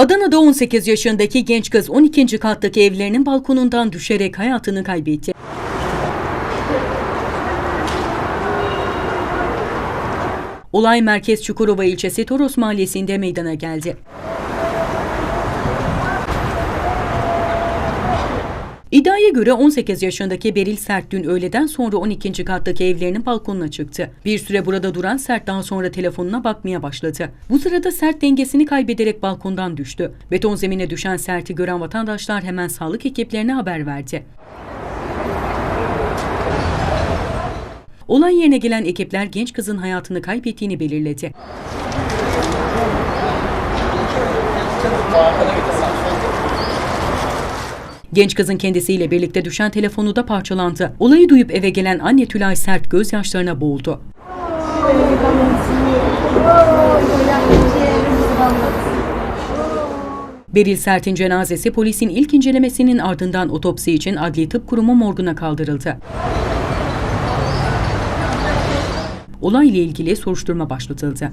Adana'da 18 yaşındaki genç kız 12. kattaki evlerinin balkonundan düşerek hayatını kaybetti. Olay Merkez Çukurova ilçesi Toros mahallesinde meydana geldi. İddiaya göre 18 yaşındaki Beril Sert dün öğleden sonra 12. kattaki evlerinin balkonuna çıktı. Bir süre burada duran Sert daha sonra telefonuna bakmaya başladı. Bu sırada Sert dengesini kaybederek balkondan düştü. Beton zemine düşen Sert'i gören vatandaşlar hemen sağlık ekiplerine haber verdi. Olay yerine gelen ekipler genç kızın hayatını kaybettiğini belirledi. Genç kızın kendisiyle birlikte düşen telefonu da parçalandı. Olayı duyup eve gelen anne Tülay Sert gözyaşlarına boğuldu. Beril Sert'in cenazesi polisin ilk incelemesinin ardından otopsi için Adli Tıp Kurumu morguna kaldırıldı. Olayla ilgili soruşturma başlatıldı.